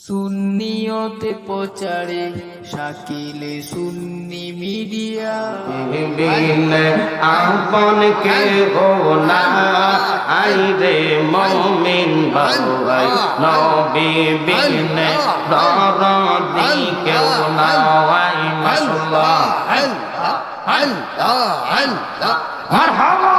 সুন্নিয়তে প্রচারে শাকিলে সুন্নি মিডিয়া বিন আপন কে হো না আই রে মমিন বাবাই নবী বিন দরদি কেউ না আই মাশাআল্লাহ মারহাবা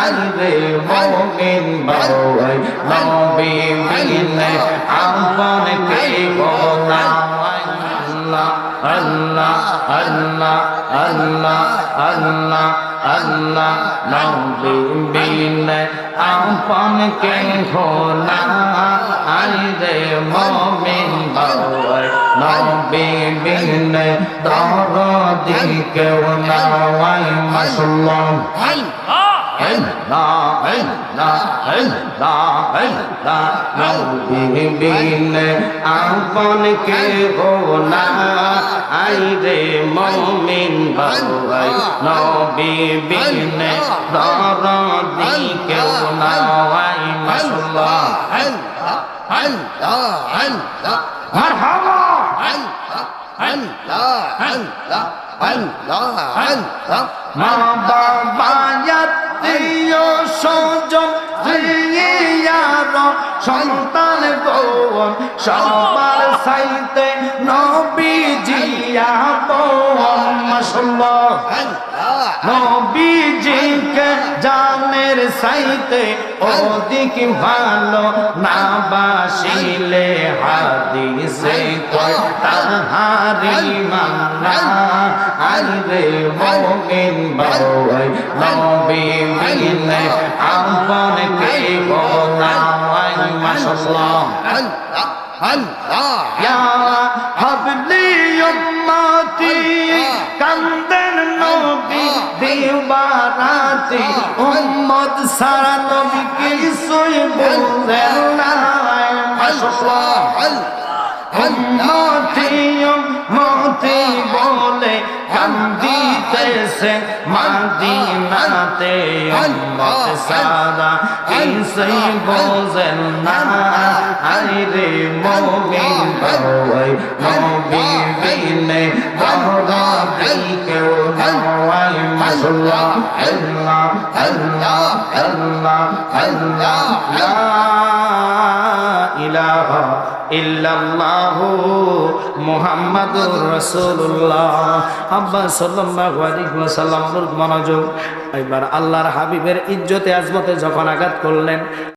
আরে মোমিন বাবাই নবী মিলে আপন কে গোনা আল্লাহ আল্লাহ আল্লাহ আল্লাহ আল্লাহ আল্লাহ নবী বিনে আপন কে হোনা আইরে মমিন বাবাই নবী বিনে দরদি কেউ না ওয়াই মাশাআল্লাহ। আল্লাহ। আল্লাহ আল্লাহ আল্লাহ আপন কে হোনা আইরে মমিন বাবাই নবী বিনে দরদি কেউ না ওয়াই মাশাআল্লাহ মারহাবা মা বাবা আত্মীয় স্বজন জিয়ার সন্তান গৌন সবার সাইতে নবী জিয়া বৌন মাশাআল্লাহ নবীজিকে জানের সাইতে অধিক ভালো না বাসিলে হাদিসে তাহারি মানা আরে মোমিন বাবাই নবী মিলে আপন কে গোনা মাশাআল্লাহ। ইয়া হাবলি উম্মতি কান্দেন নবী দিবারাতি উম্মত সারা নবী কিছুই বুঝেন না মাশাআল্লাহ। উম্মতি উম্মতি বলে কান্দিতেছে মাদিনাতে উম্মত সারা। কিসে বোঝেন না? আরে মুমিন আব্বা মনোযোগ এবার আল্লাহর হাবিবের ইজ্জতে আজমতে যখন আঘাত করলেন